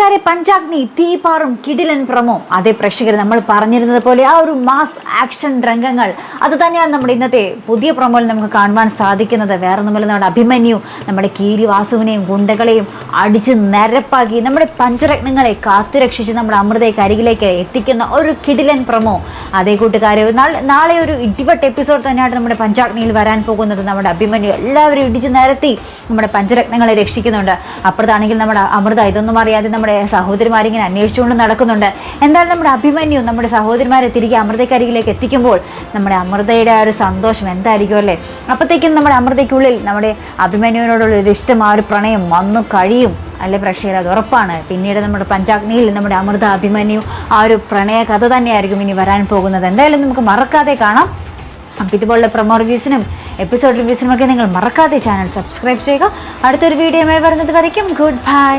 പഞ്ചാഗ്നി തീപാറും കിടിലൻ പ്രമോ. അതേ പ്രേക്ഷകർ നമ്മൾ പറഞ്ഞിരുന്നത് പോലെ ആ ഒരു മാസ് ആക്ഷൻ രംഗങ്ങൾ. അത് തന്നെയാണ് നമ്മുടെ ഇന്നത്തെ പുതിയ പ്രമോയിൽ നമുക്ക് കാണുവാൻ സാധിക്കുന്നത്. വേറെ ഒന്നുമല്ല നമ്മുടെ അഭിമന്യു നമ്മുടെ കീരി വാസുവിനെയും ഗുണ്ടകളെയും അടിച്ച് നിരപ്പാക്കി നമ്മുടെ പഞ്ചരത്നങ്ങളെ കാത്തുരക്ഷിച്ച് നമ്മുടെ അമൃതയെ കരികിലേക്ക് എത്തിക്കുന്ന ഒരു കിടിലൻ പ്രമോ. അതേ കൂട്ടുകാരെ നാളെ ഒരു ഇടിവട്ട് എപ്പിസോഡ് തന്നെയാണ് നമ്മുടെ പഞ്ചാഗ്നിയിൽ വരാൻ പോകുന്നത്. നമ്മുടെ അഭിമന്യു എല്ലാവരും ഇടിച്ച് നിരത്തി നമ്മുടെ പഞ്ചരത്നങ്ങളെ രക്ഷിക്കുന്നുണ്ട്. അപ്പുറത്താണെങ്കിൽ നമ്മുടെ അമൃത ഇതൊന്നും അറിയാതെ നമ്മുടെ സഹോദരിമാരിങ്ങനെ അന്വേഷിച്ചുകൊണ്ട് നടക്കുന്നുണ്ട്. എന്തായാലും നമ്മുടെ അഭിമന്യു നമ്മുടെ സഹോദരിമാരെ തിരികെ അമൃതക്കരികിലേക്ക് എത്തിക്കുമ്പോൾ നമ്മുടെ അമൃതയുടെ ആ ഒരു സന്തോഷം എന്തായിരിക്കും അല്ലേ? അപ്പോഴത്തേക്കും നമ്മുടെ അമൃതയ്ക്കുള്ളിൽ നമ്മുടെ അഭിമന്യുവിനോടുള്ള ഒരു ഇഷ്ടം ആ ഒരു പ്രണയം വന്നു കഴിയും അല്ലെ പ്രേക്ഷകർ അത് ഉറപ്പാണ്. പിന്നീട് നമ്മുടെ പഞ്ചാഗ്നിയിൽ നമ്മുടെ അമൃത അഭിമന്യു ആ ഒരു പ്രണയ കഥ തന്നെയായിരിക്കും ഇനി വരാൻ പോകുന്നത്. എന്തായാലും നമുക്ക് മറക്കാതെ കാണാം. അപ്പം ഇതുപോലുള്ള പ്രൊമോ റിവ്യൂസിനും എപ്പിസോഡ് റിവ്യൂസിനും ഒക്കെ നിങ്ങൾ മറക്കാതെ ചാനൽ സബ്സ്ക്രൈബ് ചെയ്യുക. അടുത്തൊരു വീഡിയോയുമായി വരുന്നത് വരയ്ക്കും. Good bye